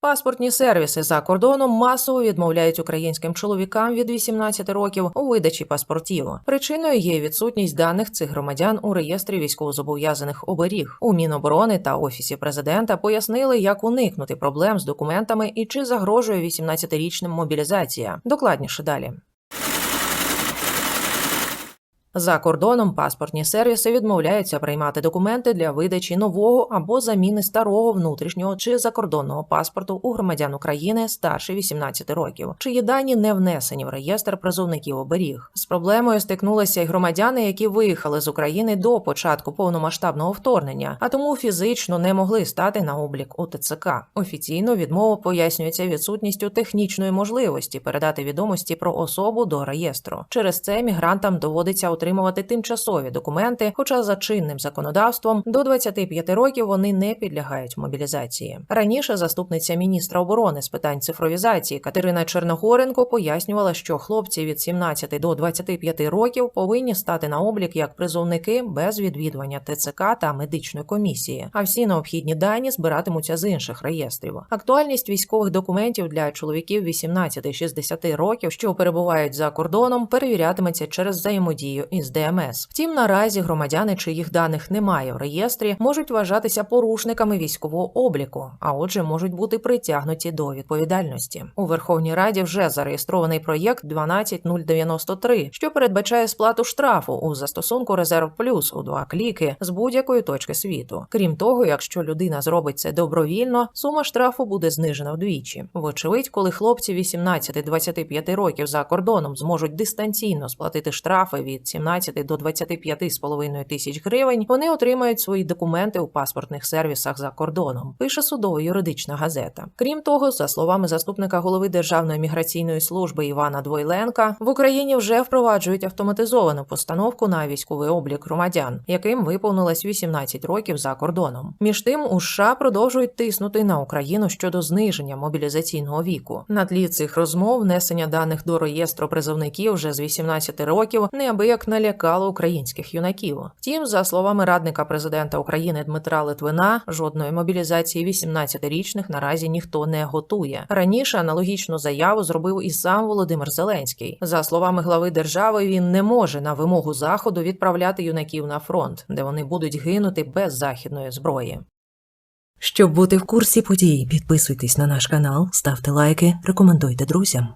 Паспортні сервіси за кордоном масово відмовляють українським чоловікам від 18 років у видачі паспортів. Причиною є відсутність даних цих громадян у реєстрі військовозобов'язаних оберіг. У Міноборони та офісі президента пояснили, як уникнути проблем з документами і чи загрожує 18-річним мобілізація. Докладніше далі. За кордоном паспортні сервіси відмовляються приймати документи для видачі нового або заміни старого внутрішнього чи закордонного паспорту у громадян України старше 18 років, чиї дані не внесені в реєстр призовників оберіг. З проблемою стикнулися й громадяни, які виїхали з України до початку повномасштабного вторгнення, а тому фізично не могли стати на облік у ТЦК. Офіційно відмова пояснюється відсутністю технічної можливості передати відомості про особу до реєстру. Через це мігрантам доводиться отримувати тимчасові документи, хоча за чинним законодавством до 25 років вони не підлягають мобілізації. Раніше заступниця міністра оборони з питань цифровізації Катерина Черногоренко пояснювала, що хлопці від 17 до 25 років повинні стати на облік як призовники без відвідування ТЦК та медичної комісії, а всі необхідні дані збиратимуться з інших реєстрів. Актуальність військових документів для чоловіків 18-60 років, що перебувають за кордоном, перевірятиметься через взаємодію із ДМС. Втім, наразі громадяни, чиїх даних немає в реєстрі, можуть вважатися порушниками військового обліку, а отже, можуть бути притягнуті до відповідальності. У Верховній Раді вже зареєстрований проєкт 12093, що передбачає сплату штрафу у застосунку Резерв Плюс у два кліки з будь-якої точки світу. Крім того, якщо людина зробить це добровільно, сума штрафу буде знижена вдвічі. Вочевидь, коли хлопці 18-25 років за кордоном зможуть дистанційно сплатити штрафи від 17 до 25,5 тисяч гривень, вони отримають свої документи у паспортних сервісах за кордоном. Пише судово-юридична газета. Крім того, за словами заступника голови Державної міграційної служби Івана Двойленка, в Україні вже впроваджують автоматизовану постановку на військовий облік громадян, яким виповнилось 18 років за кордоном. Між тим, у США продовжують тиснути на Україну щодо зниження мобілізаційного віку. На тлі цих розмов внесення даних до реєстру призовників вже з 18 років неабияк налякало українських юнаків. Втім, за словами радника президента України Дмитра Литвина, жодної мобілізації 18-річних наразі ніхто не готує. Раніше аналогічну заяву зробив і сам Володимир Зеленський. За словами глави держави, він не може на вимогу заходу відправляти юнаків на фронт, де вони будуть гинути без західної зброї. Щоб бути в курсі подій, підписуйтесь на наш канал, ставте лайки, рекомендуйте друзям.